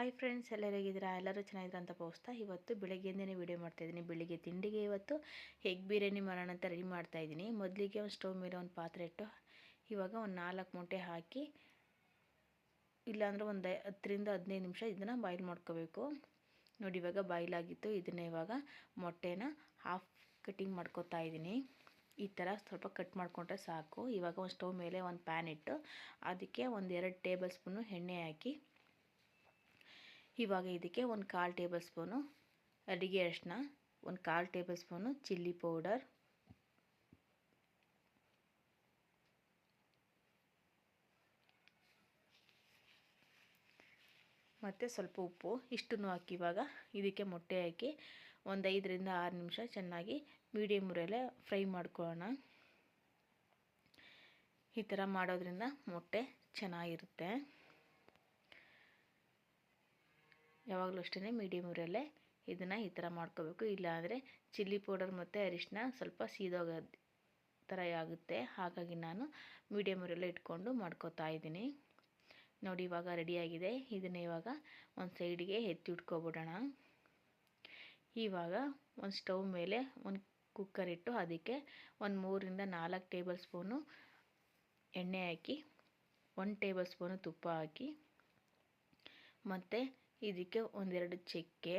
Hi friends ಎಲ್ಲರೂ ಹೇಗಿದ್ದೀರಾ? ಎಲ್ಲರೂ ಚೆನ್ನಾಗಿದ್ದೀರಾ ಅಂತ ಭಾವಿಸ್ತಾ ಇವತ್ತು ಬೆಳಗ್ಗೆಯಿಂದನೇ ವೀಡಿಯೋ ಮಾಡ್ತಾಯಿದ್ದೀನಿ ಬೆಳಿಗ್ಗೆ ತಿಂಡಿಗೆ ಇವತ್ತು ಎಗ್ ಬಿರಿಯಾನಿ ಮಾಡೋಣ ಅಂತ ರೆಡಿ ಮಾಡ್ತಾಯಿದ್ದೀನಿ ಮೊದಲಿಗೆ ಒಂದು ಸ್ಟವ್ ಮೇಲೆ ಒಂದು ಪಾತ್ರೆ ಇಟ್ಟು, ಇವಾಗ ಒಂದು ನಾಲ್ಕು ಮೊಟ್ಟೆ ಹಾಕಿ, ಇಲ್ಲಾಂದ್ರೆ ಒಂದು ಹತ್ತರಿಂದ ಹದಿನೈದು ನಿಮಿಷ ಇದನ್ನು ಬಾಯ್ಲ್ ಮಾಡ್ಕೋಬೇಕು. ನೋಡಿ, ಇವಾಗ ಬಾಯ್ಲ್ ಆಗಿತ್ತು. ಇದನ್ನು ಇವಾಗ ಮೊಟ್ಟೆನ ಹಾಫ್ ಕಟ್ಟಿಂಗ್ ಮಾಡ್ಕೊತಾ ಇದ್ದೀನಿ. ಈ ಥರ ಸ್ವಲ್ಪ ಕಟ್ ಮಾಡಿಕೊಂಡ್ರೆ ಸಾಕು. ಇವಾಗ ಒಂದು ಸ್ಟವ್ ಮೇಲೆ ಒಂದು ಪ್ಯಾನ್ ಇಟ್ಟು, ಅದಕ್ಕೆ ಒಂದು ಎರಡು ಟೇಬಲ್ ಸ್ಪೂನು ಎಣ್ಣೆ ಹಾಕಿ ಇವಾಗ ಇದಕ್ಕೆ ಒಂದು ಕಾಲು ಟೇಬಲ್ ಸ್ಪೂನು ಅಡುಗೆ ಅರಿಶಿನ, ಒಂದು ಕಾಲು ಟೇಬಲ್ ಸ್ಪೂನು ಚಿಲ್ಲಿ ಪೌಡರ್, ಮತ್ತು ಸ್ವಲ್ಪ ಉಪ್ಪು. ಇಷ್ಟನ್ನು ಹಾಕಿ ಇವಾಗ ಇದಕ್ಕೆ ಮೊಟ್ಟೆ ಹಾಕಿ ಒಂದು ಐದರಿಂದ ಆರು ನಿಮಿಷ ಚೆನ್ನಾಗಿ ಮೀಡಿಯಮ್ ಉರಿಯಲ್ಲೇ ಫ್ರೈ ಮಾಡ್ಕೊಳ್ಳೋಣ. ಈ ಥರ ಮಾಡೋದ್ರಿಂದ ಮೊಟ್ಟೆ ಚೆನ್ನಾಗಿರುತ್ತೆ. ಯಾವಾಗಲೂ ಅಷ್ಟೇ ಮೀಡಿಯಮ್ ಉರಿಯಲ್ಲೇ ಇದನ್ನು ಈ ಥರ ಮಾಡ್ಕೋಬೇಕು. ಇಲ್ಲಾಂದರೆ ಚಿಲ್ಲಿ ಪೌಡರ್ ಮತ್ತು ಅರಿಶಿನ ಸ್ವಲ್ಪ ಸೀದೋಗ ಥರ ಆಗುತ್ತೆ. ಹಾಗಾಗಿ ನಾನು ಮೀಡಿಯಮ್ ಉರಿಯಲ್ಲೇ ಇಟ್ಕೊಂಡು ಮಾಡ್ಕೋತಾ ಇದ್ದೀನಿ. ನೋಡಿ ಇವಾಗ ರೆಡಿಯಾಗಿದೆ ಇದನ್ನು ಇವಾಗ ಒಂದು ಸೈಡಿಗೆ ಎತ್ತಿ ಇಟ್ಕೊಬಿಡೋಣ ಇವಾಗ ಒಂದು ಸ್ಟವ್ ಮೇಲೆ ಒಂದು ಕುಕ್ಕರ್ ಇಟ್ಟು ಅದಕ್ಕೆ ಒಂದು ಮೂರಿಂದ ನಾಲ್ಕು ಟೇಬಲ್ ಸ್ಪೂನು ಎಣ್ಣೆ ಹಾಕಿ, ಒಂದು ಟೇಬಲ್ ಸ್ಪೂನು ತುಪ್ಪ ಹಾಕಿ, ಮತ್ತು ಇದಕ್ಕೆ ಒಂದೆರಡು ಚಕ್ಕೆ,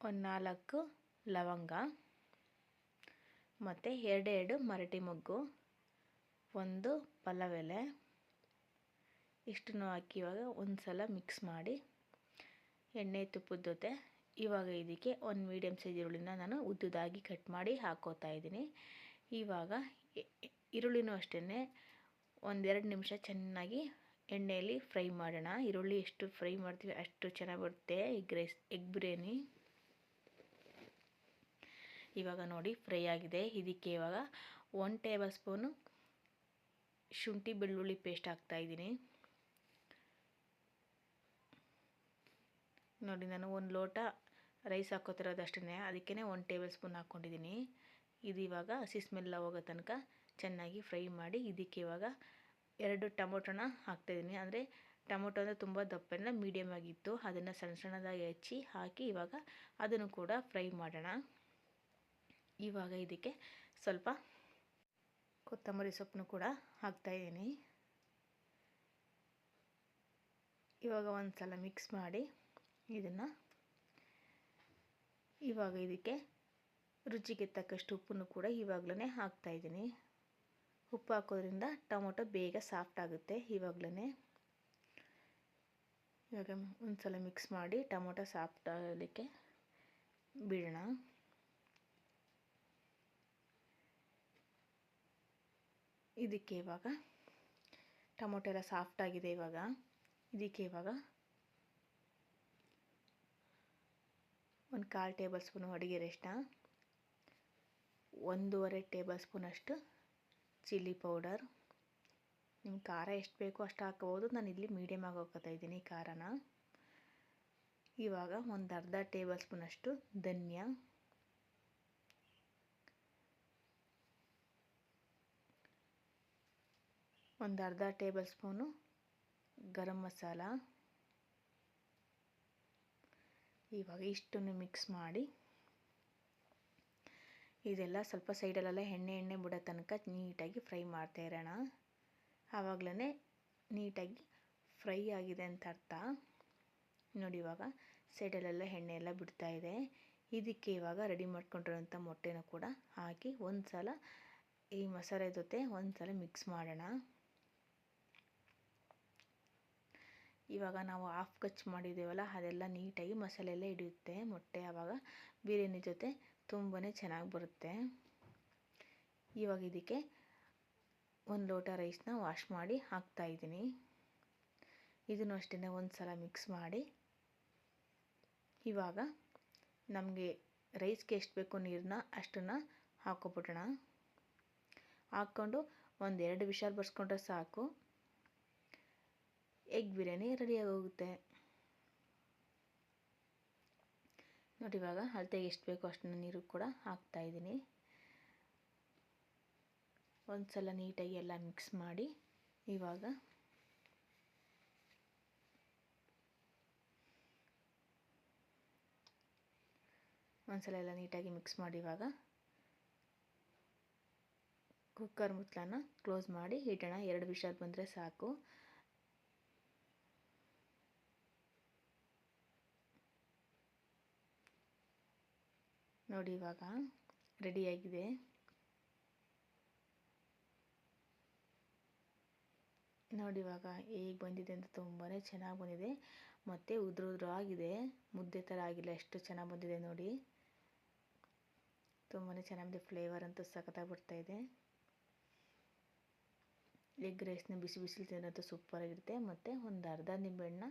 ಒಂದು ನಾಲ್ಕು ಲವಂಗ, ಮತ್ತು ಎರಡೆರಡು ಮರಟಿ ಮೊಗ್ಗು, ಒಂದು ಪಲಾವ್ ಎಲೆ ಇಷ್ಟನ್ನು ಹಾಕಿ ಇವಾಗ ಒಂದು ಸಲ ಮಿಕ್ಸ್ ಮಾಡಿ ಎಣ್ಣೆ ತುಪ್ಪದ ಜೊತೆ. ಇವಾಗ ಇದಕ್ಕೆ ಒಂದು ಮೀಡಿಯಮ್ ಸೈಜ್ ಈರುಳ್ಳಿನ ನಾನು ಉದ್ದುದಾಗಿ ಕಟ್ ಮಾಡಿ ಹಾಕೋತಾ ಇದ್ದೀನಿ. ಇವಾಗ ಈರುಳ್ಳಿನೂ ಅಷ್ಟೇ ಒಂದೆರಡು ನಿಮಿಷ ಚೆನ್ನಾಗಿ ಎಣ್ಣೆಯಲ್ಲಿ ಫ್ರೈ ಮಾಡೋಣ. ಈರುಳ್ಳಿ ಎಷ್ಟು ಫ್ರೈ ಮಾಡ್ತೀವಿ ಅಷ್ಟು ಚೆನ್ನಾಗಿ ಬರುತ್ತೆ. Egg rice, egg biryani. ಇವಾಗ ನೋಡಿ ಫ್ರೈ ಆಗಿದೆ. ಇದಕ್ಕೆ ಇವಾಗ ಒನ್ ಟೇಬಲ್ ಸ್ಪೂನು ಶುಂಠಿ ಬೆಳ್ಳುಳ್ಳಿ ಪೇಸ್ಟ್ ಹಾಕ್ತಾಯಿದ್ದೀನಿ ನೋಡಿ ನಾನು ಒಂದು ಲೋಟ ರೈಸ್ ಹಾಕೋತಿರೋದು ಅಷ್ಟೇ ಅದಕ್ಕೇ ಒನ್ ಟೇಬಲ್ ಸ್ಪೂನ್ ಹಾಕ್ಕೊಂಡಿದ್ದೀನಿ. ಇದು ಇವಾಗ ಹಸಿ ಸ್ಮೆಲ್ಲ ಹೋಗೋ ತನಕ ಚೆನ್ನಾಗಿ ಫ್ರೈ ಮಾಡಿ ಇದಕ್ಕೆ ಇವಾಗ ಎರಡು ಟೊಮೊಟೊನ ಹಾಕ್ತಾಯಿದ್ದೀನಿ. ಅಂದರೆ ಟೊಮೊಟೊ ಅಂದರೆ ತುಂಬ ದಪ್ಪನ ಮೀಡಿಯಮ್ ಆಗಿತ್ತು. ಅದನ್ನು ಸಣ್ಣ ಸಣ್ಣದಾಗಿ ಹೆಚ್ಚಿ ಹಾಕಿ ಇವಾಗ ಅದನ್ನು ಕೂಡ ಫ್ರೈ ಮಾಡೋಣ. ಇವಾಗ ಇದಕ್ಕೆ ಸ್ವಲ್ಪ ಕೊತ್ತಂಬರಿ ಸೊಪ್ಪನ್ನು ಕೂಡ ಹಾಕ್ತಾಯಿದ್ದೀನಿ. ಇವಾಗ ಒಂದು ಸಲ ಮಿಕ್ಸ್ ಮಾಡಿ ಇದನ್ನು ಇವಾಗ ಇದಕ್ಕೆ ರುಚಿಗೆ ತಕ್ಕಷ್ಟು ಉಪ್ಪನ್ನು ಕೂಡ ಇವಾಗಲೇ ಹಾಕ್ತಾಯಿದ್ದೀನಿ. ಉಪ್ಪು ಹಾಕೋದ್ರಿಂದ ಟೊಮೊಟೊ ಬೇಗ ಸಾಫ್ಟ್ ಆಗುತ್ತೆ ಇವಾಗಲೇ. ಇವಾಗ ಒಂದು ಸಲ ಮಿಕ್ಸ್ ಮಾಡಿ ಟೊಮೊಟೊ ಸಾಫ್ಟ್ ಆಗಲಿಕ್ಕೆ ಬಿಡೋಣ. ಇದಕ್ಕೆ ಇವಾಗ ಟೊಮೊಟೊ ಎಲ್ಲ ಸಾಫ್ಟ್ ಆಗಿದೆ ಇವಾಗ. ಇದಕ್ಕೆ ಇವಾಗ ಒಂದು ಕಾಲು ಟೇಬಲ್ ಸ್ಪೂನು ಅಡುಗೆ ರೆಸ್ಟ ಒಂದೂವರೆ ಟೇಬಲ್ ಸ್ಪೂನಷ್ಟು ಚಿಲ್ಲಿ ಪೌಡರ್. ನಿಮ್ಗೆ ಖಾರ ಎಷ್ಟು ಬೇಕೋ ಅಷ್ಟು ಹಾಕ್ಬೋದು. ನಾನು ಇಲ್ಲಿ ಮೀಡಿಯಮ್ ಆಗಿ ಹಾಕೋತಾ ಇದ್ದೀನಿ ಖಾರನ. ಇವಾಗ ಒಂದು ಅರ್ಧ ಟೇಬಲ್ ಸ್ಪೂನಷ್ಟು ಧನ್ಯ. ಒಂದು ಅರ್ಧ ಟೇಬಲ್ ಸ್ಪೂನು ಗರಂ ಮಸಾಲ. ಇವಾಗ ಇಷ್ಟನ್ನು ಮಿಕ್ಸ್ ಮಾಡಿ ಇದೆಲ್ಲ ಸ್ವಲ್ಪ ಸೈಡಲ್ಲೆಲ್ಲ ಎಣ್ಣೆ ಎಣ್ಣೆ ಬಿಡೋ ತನಕ ನೀಟಾಗಿ ಫ್ರೈ ಮಾಡ್ತಾ ಇರೋಣ. ಆವಾಗಲೇ ನೀಟಾಗಿ ಫ್ರೈ ಆಗಿದೆ ಅಂತ ಅರ್ಥ. ನೋಡಿ ಇವಾಗ ಸೈಡಲ್ಲೆಲ್ಲ ಎಣ್ಣೆ ಎಲ್ಲ ಬಿಡ್ತಾ ಇದೆ. ಇದಕ್ಕೆ ಇವಾಗ ರೆಡಿ ಮಾಡ್ಕೊಂಡಿರೋಂಥ ಮೊಟ್ಟೆನ ಕೂಡ ಹಾಕಿ ಒಂದು ಸಲ ಈ ಮಸಾಲೆ ಜೊತೆ ಒಂದು ಸಲ ಮಿಕ್ಸ್ ಮಾಡೋಣ. ಇವಾಗ ನಾವು ಹಾಫ್ ಕಚ್ ಮಾಡಿದ್ದೀವಲ್ಲ, ಅದೆಲ್ಲ ನೀಟಾಗಿ ಮಸಾಲೆ ಎಲ್ಲ ಹಿಡಿಯುತ್ತೆ ಮೊಟ್ಟೆ. ಆವಾಗ ಬಿರಿಯಾನಿ ಜೊತೆ ತುಂಬಾ ಚೆನ್ನಾಗಿ ಬರುತ್ತೆ. ಇವಾಗ ಇದಕ್ಕೆ ಒಂದು ಲೋಟ ರೈಸ್ನ ವಾಶ್ ಮಾಡಿ ಹಾಕ್ತಾಯಿದ್ದೀನಿ ಇದನ್ನು ಅಷ್ಟೇ ಒಂದು ಸಲ ಮಿಕ್ಸ್ ಮಾಡಿ. ಇವಾಗ ನಮಗೆ ರೈಸ್ಗೆ ಎಷ್ಟು ಬೇಕು ನೀರನ್ನ ಅಷ್ಟನ್ನು ಹಾಕ್ಕೊಬಿಡೋಣ ಹಾಕ್ಕೊಂಡು ಒಂದೆರಡು ವಿಷಲ್ ಬರ್ಸ್ಕೊಂಡ್ರೆ ಸಾಕು. ಎಗ್ ಬಿರಿಯಾನಿ ರೆಡಿಯಾಗಿ ಹೋಗುತ್ತೆ ನೋಡಿ, ಇವಾಗ ಅಳತೆಗೆ ಎಷ್ಟು ಬೇಕೋ ಅಷ್ಟನ್ನು ನೀರು ಕೂಡ ಹಾಕ್ತಾಯಿದ್ದೀನಿ ಒಂದು ಸಲ ನೀಟಾಗಿ ಎಲ್ಲ ಮಿಕ್ಸ್ ಮಾಡಿ ಇವಾಗ ಒಂದ್ಸಲ ಎಲ್ಲ ನೀಟಾಗಿ ಮಿಕ್ಸ್ ಮಾಡಿ ಇವಾಗ ಕುಕ್ಕರ್ ಮುಚ್ಚಲನ ಕ್ಲೋಸ್ ಮಾಡಿ ಇಡೋಣ ಎರಡು ವಿಷಲ್ ಬಂದರೆ ಸಾಕು. ನೋಡಿ ಇವಾಗ ರೆಡಿಯಾಗಿದೆ ನೋಡಿ ಇವಾಗ ಹೇಗೆ ಬಂದಿದೆ ಅಂತ ತುಂಬಾ ಚೆನ್ನಾಗಿ ಬಂದಿದೆ. ಮತ್ತು ಉದುರು ಉದುರು ಆಗಿದೆ. ಮುದ್ದೆ ಥರ ಆಗಿಲ್ಲ, ಎಷ್ಟು ಚೆನ್ನಾಗಿ ಬಂದಿದೆ ನೋಡಿ. ತುಂಬಾ ಚೆನ್ನಾಗಿದೆ ಫ್ಲೇವರ್ ಅಂತೂ ಸಖತ್ತಾಗಿ ಬರ್ತಾಯಿದೆ ಎಗ್ ರೈಸ್ನ ಬಿಸಿ ಬಿಸಿಲು ತಿನ್ನೋದು ಸೂಪರಾಗಿರುತ್ತೆ ಮತ್ತು ಒಂದು ಅರ್ಧ ನಿಂಬೆಹಣ್ಣ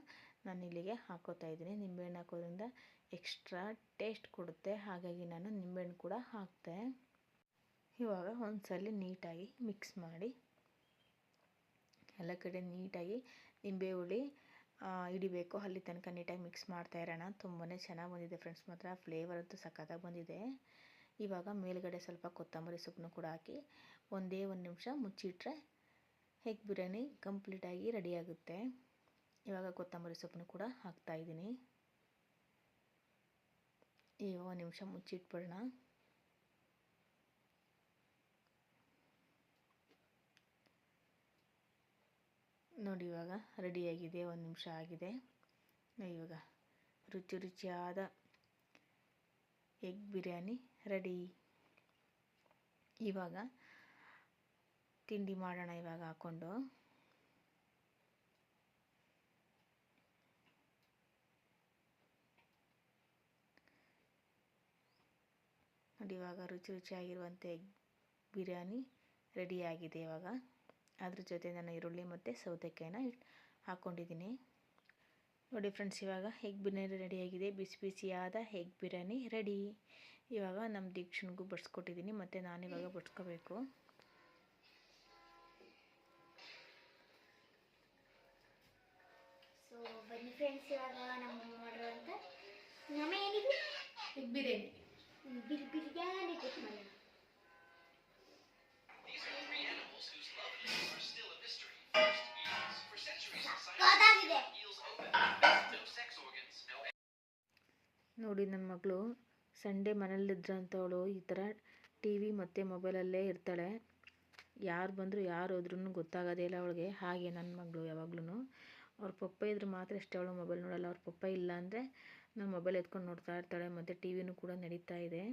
ನಾನು ಇಲ್ಲಿಗೆ ಹಾಕೋತಾ ಇದ್ದೀನಿ. ನಿಂಬೆಹಣ್ಣು ಹಾಕೋದ್ರಿಂದ ಎಕ್ಸ್ಟ್ರಾ ಟೇಸ್ಟ್ ಕೊಡುತ್ತೆ. ಹಾಗಾಗಿ ನಾನು ನಿಂಬೆಹಣ್ಣು ಕೂಡ ಹಾಕ್ತೆ. ಇವಾಗ ಒಂದು ಸಲ ನೀಟಾಗಿ ಮಿಕ್ಸ್ ಮಾಡಿ, ಎಲ್ಲ ಕಡೆ ನೀಟಾಗಿ ನಿಂಬೆ ಹುಳಿ ಹಿಡಿಬೇಕು. ಅಲ್ಲಿ ತನಕ ನೀಟಾಗಿ ಮಿಕ್ಸ್ ಮಾಡ್ತಾ ಇರೋಣ. ತುಂಬಾ ಚೆನ್ನಾಗಿ ಬಂದಿದೆ ಫ್ರೆಂಡ್ಸ್ ಮಾತ್ರ ಫ್ಲೇವರ್ ಅಂತೂ ಸಖತ್ತಾಗಿ ಬಂದಿದೆ. ಇವಾಗ ಮೇಲುಗಡೆ ಸ್ವಲ್ಪ ಕೊತ್ತಂಬರಿ ಸೊಪ್ಪನ್ನು ಕೂಡ ಹಾಕಿ ಒಂದೇ ಒಂದು ನಿಮಿಷ ಮುಚ್ಚಿಟ್ರೆ ಎಗ್ ಬಿರಿಯಾನಿ ಕಂಪ್ಲೀಟಾಗಿ ರೆಡಿಯಾಗುತ್ತೆ? ಇವಾಗ ಕೊತ್ತಂಬರಿ ಸೊಪ್ಪನ್ನು ಕೂಡ ಹಾಕ್ತಾಯಿದ್ದೀನಿ ಈಗ ಒಂದು ನಿಮಿಷ ಮುಚ್ಚಿಟ್ಬಿಡೋಣ. ನೋಡಿ ಇವಾಗ ರೆಡಿಯಾಗಿದೆ, ಒಂದು ನಿಮಿಷ ಆಗಿದೆ. ಇವಾಗ ರುಚಿ ರುಚಿಯಾದ ಎಗ್ ಬಿರಿಯಾನಿ ರೆಡಿ. ಇವಾಗ ತಿಂಡಿ ಮಾಡೋಣ ಇವಾಗ ಹಾಕ್ಕೊಂಡು ನೋಡಿ ಇವಾಗ ರುಚಿ ರುಚಿಯಾಗಿರುವಂಥ ಎಗ್ ಬಿರಿಯಾನಿ ರೆಡಿಯಾಗಿದೆ ಇವಾಗ. ಅದ್ರ ಜೊತೆ ನಾನು ಈರುಳ್ಳಿ ಮತ್ತು ಸೌತೆಕಾಯಿನ ಹಾಕ್ಕೊಂಡಿದ್ದೀನಿ ನೋಡಿ ಫ್ರೆಂಡ್ಸ್ ಇವಾಗ ಎಗ್ ಬಿರಿಯಾನಿ ರೆಡಿಯಾಗಿದೆ ಬಿಸಿ ಬಿಸಿಯಾದ ಎಗ್ ಬಿರಿಯಾನಿ ರೆಡಿ ಇವಾಗ ನಮ್ಮ ದೀಕ್ಷನ್ಗೂ ಬಡಿಸ್ಕೊಟ್ಟಿದ್ದೀನಿ ಮತ್ತು ನಾನಿವಾಗ ಬಡ್ಸ್ಕೋಬೇಕು. ಸೊ ಬನ್ನಿ ಫ್ರೆಂಡ್ಸ್ ಇವಾಗ ನಮ್ಮ ಮಾಡಿರುವಂಥ ನಮ್ಮ ಏನಿದೆ? ಎಗ್ ಬಿರಿಯಾನಿ. ಬಿರಿ ಬಿರಿಯಾನಿ ಕುಕ್ ಮಾಡೋಣ ನೋಡಿ ನನ್ನ ಮಗಳು ಸಂಡೇ ಮನೇಲಿದ್ರಂಥವಳು ಈ ಥರ ಟಿ ವಿ ಮತ್ತು ಮೊಬೈಲಲ್ಲೇ ಇರ್ತಾಳೆ. ಯಾರು ಬಂದರೂ ಯಾರು ಹೋದ್ರೂ ಗೊತ್ತಾಗೋದೇ ಇಲ್ಲ ಅವಳಿಗೆ. ಹಾಗೆ ನನ್ನ ಮಗಳು ಯಾವಾಗ್ಲೂ ಅವ್ರ ಪಪ್ಪ ಇದ್ರೆ ಮಾತ್ರ ಇಷ್ಟೇ ಅವಳು ಮೊಬೈಲ್ ನೋಡಲ್ಲ. ಅವ್ರ ಪಪ್ಪ ಇಲ್ಲ ಅಂದರೆ ನಾನು ಮೊಬೈಲ್ ಎತ್ಕೊಂಡು ನೋಡ್ತಾ ಇರ್ತಾಳೆ. ಮತ್ತು ಟಿ ವಿನೂ ಕೂಡ ನಡೀತಾ ಇದೆ.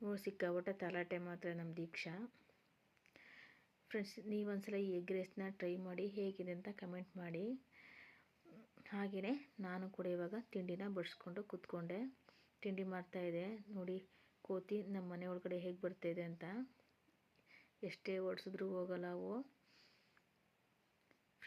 ಇವಳು ಸಿಕ್ಕಾಪಟ್ಟೆ ತಲಾಟೆ ಮಾತ್ರ ನಮ್ಮ ದೀಕ್ಷಾ. ಫ್ರೆಂಡ್ಸ್ ನೀವೊಂದ್ಸಲ ಈ ಎಗ್ ರೈಸ್ನ ಟ್ರೈ ಮಾಡಿ ಹೇಗಿದೆ ಅಂತ ಕಮೆಂಟ್ ಮಾಡಿ. ಹಾಗೆಯೇ ನಾನು ಕೂಡ ಇವಾಗ ತಿಂಡಿನ ಬಡಿಸ್ಕೊಂಡು ಕೂತ್ಕೊಂಡೆ. ತಿಂಡಿ ಮಾಡ್ತಾಯಿದ್ದೆ ನೋಡಿ, ಕೋತಿ ನಮ್ಮ ಮನೆ ಒಳಗಡೆ ಹೇಗೆ ಬರ್ತಾಯಿದೆ ಅಂತ. ಎಷ್ಟೇ ಓಡಿಸಿದ್ರೂ ಹೋಗಲ್ಲ ಅವು.